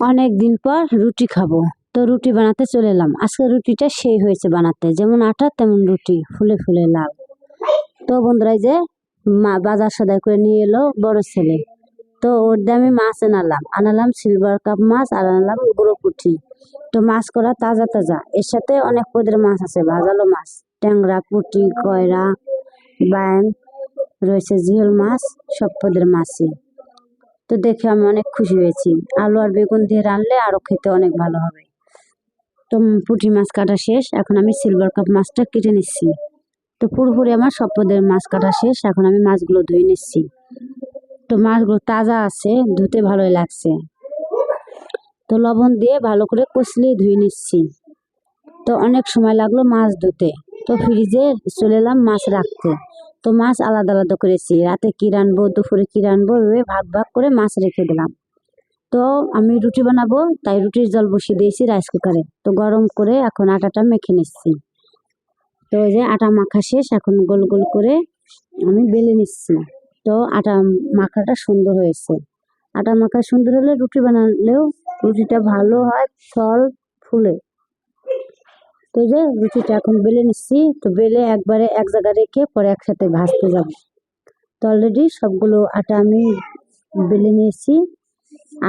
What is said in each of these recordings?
অনেক দিন পর রুটি খাব। তো রুটি বানাতে চলে এলাম। আজকে রুটিটা সেই হয়েছে বানাতে। যেমন আটা, তেমন রুটি, ফুলে ফুলে লাল তো বন্ধুরা যে মা বাজার সদাই করে নিয়ে এলো বড় ছেলে। তো ওর দিয়ে আমি মাছ আনালাম। আনালাম সিলভার কাপ মাছ আর আনালাম গুঁড়ো পুঁটি। তো মাছ করা তাজা তাজা। এর সাথে অনেক পদের মাছ আছে। ভাজালো মাছ। ট্যাংরা, পুঁটি, কয়রা বাইন রয়েছে জিওল মাছ, সব পদের মাছই। তো দেখে আমি অনেক খুশি হয়েছি। আলু আর বেগুন দিয়ে রানলে আরও খেতে অনেক ভালো হবে। তো পুঁটি মাছ কাটা শেষ। এখন আমি সিলভার কাপ মাছটা কেটে নিচ্ছি। তো পুরোপুরি আমার সব পদের মাছ কাটা শেষ। এখন আমি মাছগুলো ধুয়ে নিচ্ছি। তো মাছগুলো তাজা আছে, ধুতে ভালোই লাগছে। তো লবণ দিয়ে ভালো করে কষলেই ধুয়ে নিচ্ছি। তো অনেক সময় লাগল মাছ ধুতে। তো ফ্রিজে চলে এলাম মাছ রাখতে। তো মাছ আলাদা আলাদা করেছি। রাতে কী রানবো দুপুরে কী রানবো এভাবে ভাগ ভাগ করে মাছ রেখে দিলাম। তো আমি রুটি বানাবো, তাই রুটির জল বসিয়ে দিয়েছি রাইস কুকারে। তো গরম করে এখন আটাটা মেখে নিচ্ছি। তো ওই যে আটা মাখা শেষ, এখন গোল গোল করে আমি বেলে নিচ্ছি। তো আটা মাখাটা সুন্দর হয়েছে। আটা মাখা সুন্দর হলে রুটি বানালেও রুটিটা ভালো হয়, ফল ফুলে। তো যে রুটিটা এখন বেলে নিচ্ছি। তো বেলে একবারে এক জায়গায় রেখে পরে একসাথে ভাজতে যাব। তো অলরেডি সবগুলো আটা আমি বেলে নিয়েছি।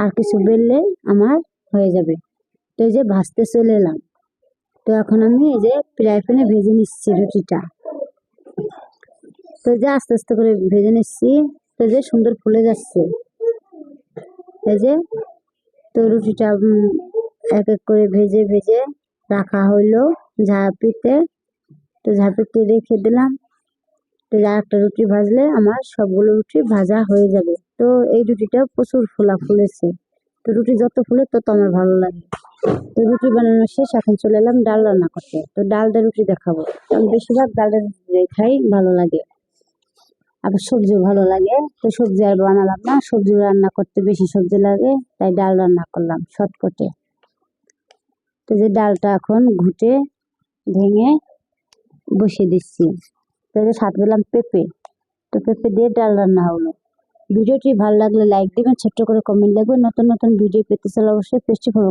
আর কিছু বেললে আমার হয়ে যাবে। তো এই যে ভাজতে চলে এলাম। তো এখন আমি এই যে ফ্রাই প্যানে ভেজে নিচ্ছি রুটিটা। তো যে আস্তে আস্তে করে ভেজে নিচ্ছি। তো যে সুন্দর ফুলে যাচ্ছে। এই যে তো রুটিটা এক এক করে ভেজে ভেজে রাখা হইল। ঝাঁপিতে, তো ঝাঁপিতে রেখে দিলাম। তো একটা রুটি ভাজলে আমার সবগুলো রুটি ভাজা হয়ে যাবে। তো এই রুটিটা প্রচুর ফোলা ফুলেছে। তো রুটি যত ফুলে তত আমার ভালো লাগে। তো রুটি বানানো শেষ, এখন চলে এলাম ডাল রান্না করতে। তো ডাল দিয়ে রুটি দেখাবো। আমি বেশিরভাগ ডালের রুটি খাই ভালো লাগে। আবার সবজি ভালো লাগে। তো সবজি আর বানালাম না, সবজি রান্না করতে বেশি সবজি লাগে, তাই ডাল রান্না করলাম শর্টকটে। তো যে ডালটা এখন ঘুটে ভেঙে বসিয়ে দিচ্ছি। তাদের সাত পেলাম পেঁপে। তো পেঁপে দিয়ে ডাল রান্না হলো। ভিডিওটি ভালো লাগলে লাইক দেবেন, ছোট্ট করে কমেন্ট লাগবে নতুন নতুন ভিডিও পেতে চাইলে অবশ্যই পেজটি ফলো